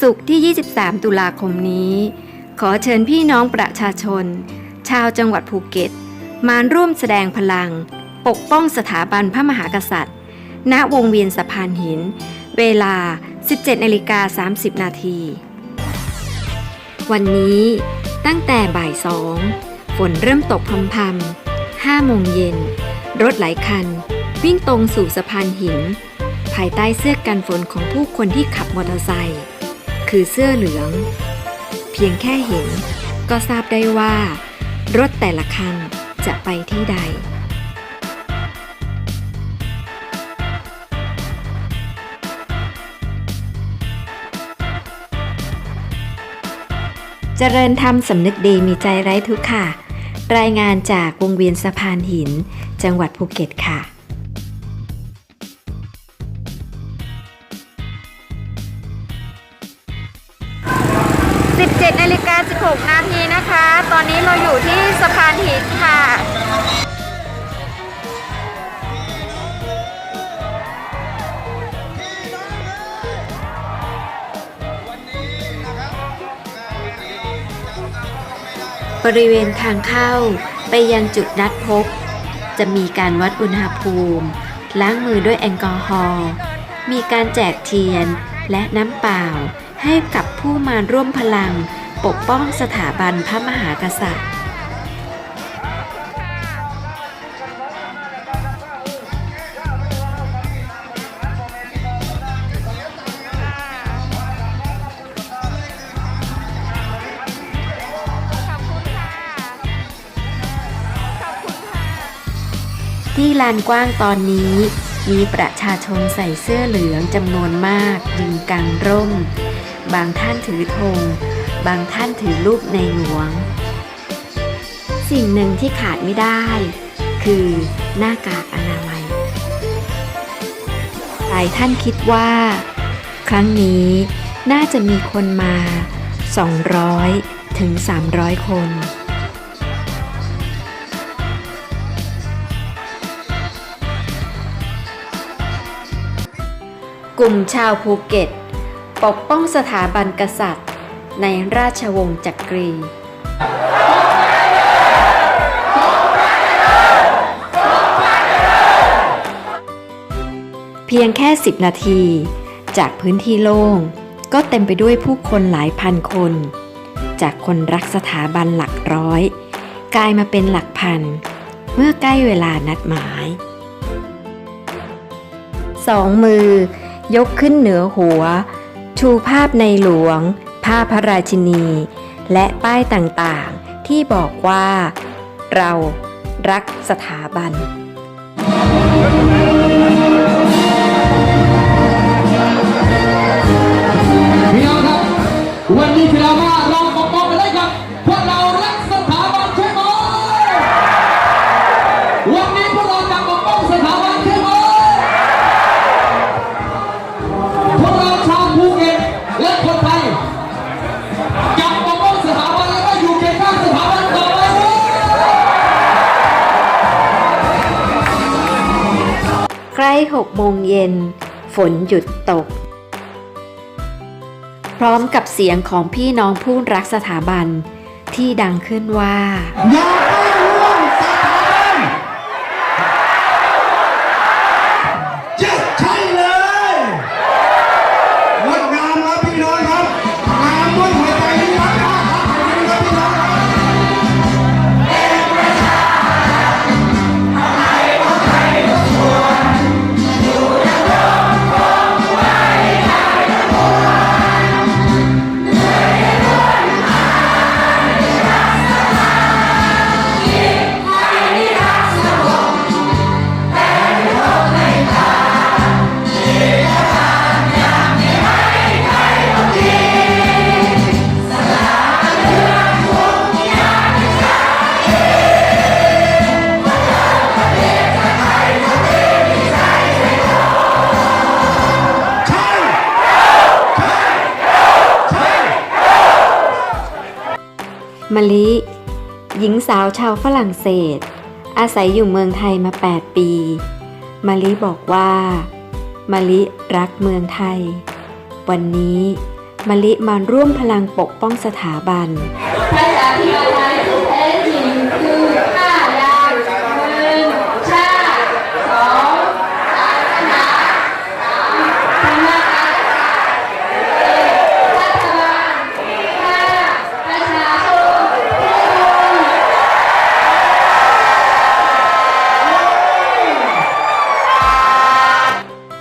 ศุกร์ที่ 23 ตุลาคมนี้ ขอเชิญพี่น้องประชาชน ชาวจังหวัดภูเก็ต มาร่วมแสดงพลัง ปกป้องสถาบันพระมหากษัตริย์ ณวงเวียนสะพานหิน เวลา 17นาฬิกา30 นาที วันนี้ตั้งแต่บ่ายสองฝนเริ่มตกพรำๆ5โมงเย็น รถหลายคัน วิ่งตรงสู่สะพานหิน ภายใต้เสื้อกันฝนของผู้คนที่ขับมอเตอร์ไซค์ คือเสื้อเหลือง เพียงแค่เห็นก็ทราบได้ว่า รถแต่ละคันจะไปที่ใด เจริญธรรมสำนึกดีมีใจไร้ทุกข์ค่ะ รายงานจากวงเวียนสะพานหิน จังหวัดภูเก็ตค่ะ ริเวณทางเข้าไปยังจุดนัดพบ จะมีการวัดอุณหภูมิ ล้างมือด้วยแอลกอฮอล์มีการแจกเทียนและน้ำเปล่า ให้กับผู้มาร่วมพลังปกป้องสถาบันพระมหากษัตริย์ ที่ลานกว้างตอนนี้ มีประชาชนใส่เสื้อเหลืองจำนวนมากยืนกลางร่ม บางท่านถือธง บางท่านถือรูปในหลวง สิ่งหนึ่งที่ขาดไม่ได้ คือหน้ากากอนามัย หลายท่านคิดว่า ครั้งนี้น่าจะมีคนมา 200 ถึง 300 คน กลุ่มชาวภูเก็ต ปกป้องสถาบันกษัตริย์ ในราชวงศ์จักรีเพียงแค่ 10 นาที จากพื้นที่โล่ง ก็เต็มไปด้วยผู้คนหลายพันคน จากคนรักสถาบันหลักร้อย กลายมาเป็นหลักพัน เมื่อใกล้เวลานัดหมาย สองมือ ยกขึ้นเหนือหัว ชูภาพในหลวง ภาพพระราชินี และป้ายต่างๆ ที่บอกว่า เรารักสถาบันพี่น้องครับวันนี้คือเรา 6โมงเย็น ฝนหยุดตก พร้อมกับเสียงของพี่น้องผู้รักสถาบันที่ดังขึ้นว่า มะลิ หญิงสาวชาวฝรั่งเศส อาศัยอยู่เมืองไทยมา 8 ปี มะลิบอกว่ามะลิรักเมืองไทย วันนี้มะลิมาร่วมพลังปกป้องสถาบันพระสาธิมา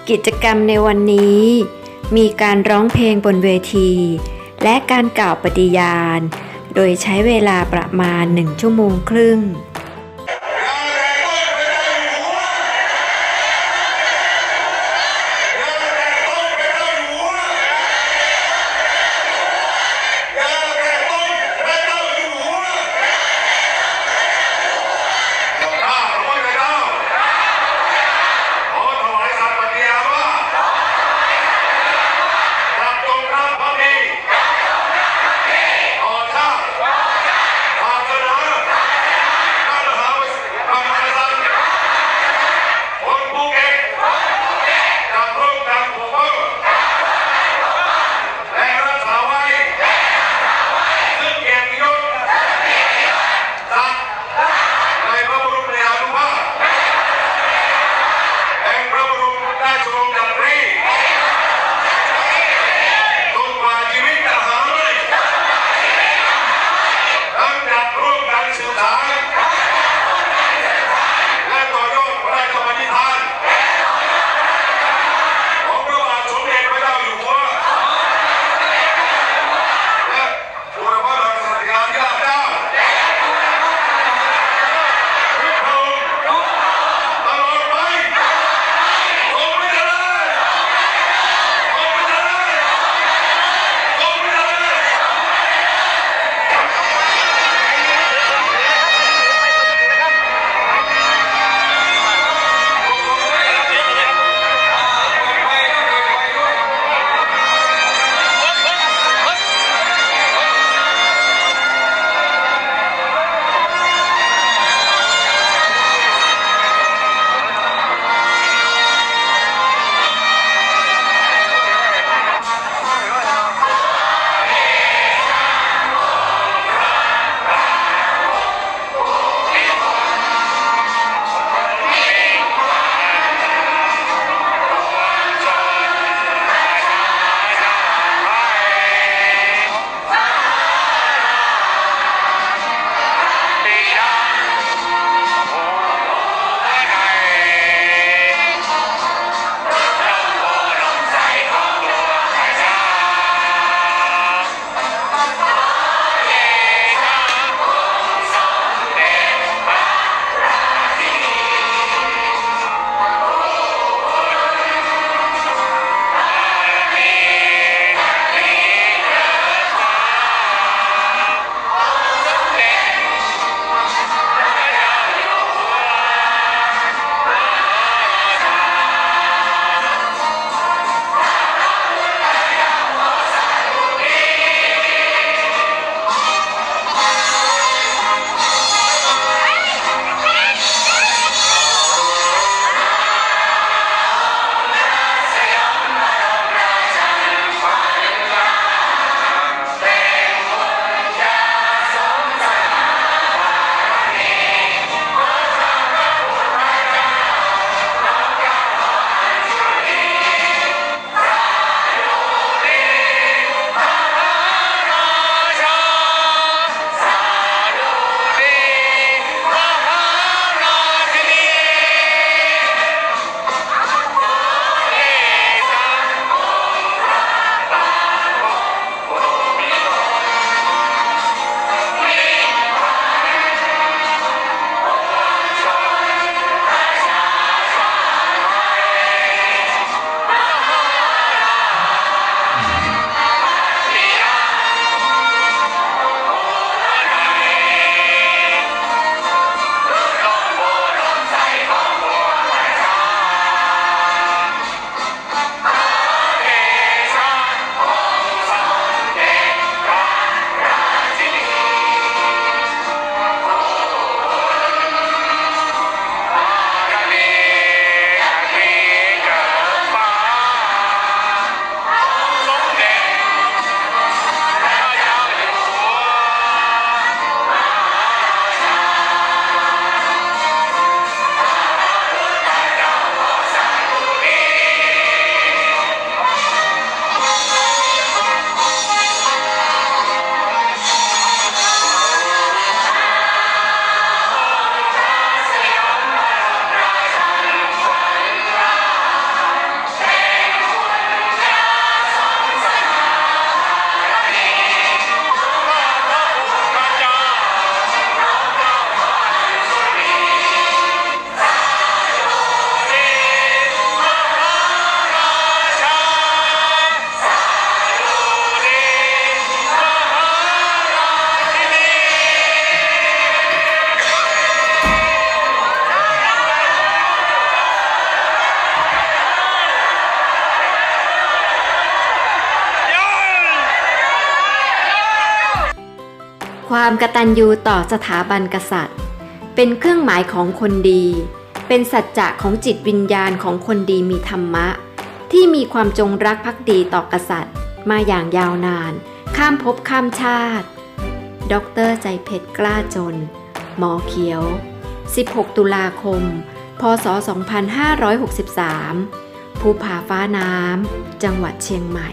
กิจกรรมในวันนี้ มีการร้องเพลงบนเวที และการกล่าวปฏิญาณ โดยใช้เวลาประมาณ 1 ชั่วโมงครึ่ง ความกตัญญูต่อสถาบันกษัตริย์ เป็นเครื่องหมายของคนดี เป็นสัจจะของจิตวิญญาณของคนดีมีธรรมะ ที่มีความจงรักภักดีต่อกษัตริย์ มาอย่างยาวนาน ข้ามภพข้ามชาติ ดรใจเพชรกล้าจน หมอเขียว 16 ตุลาคม พศ 2563 ภูผาฟ้าน้ำ จังหวัดเชียงใหม่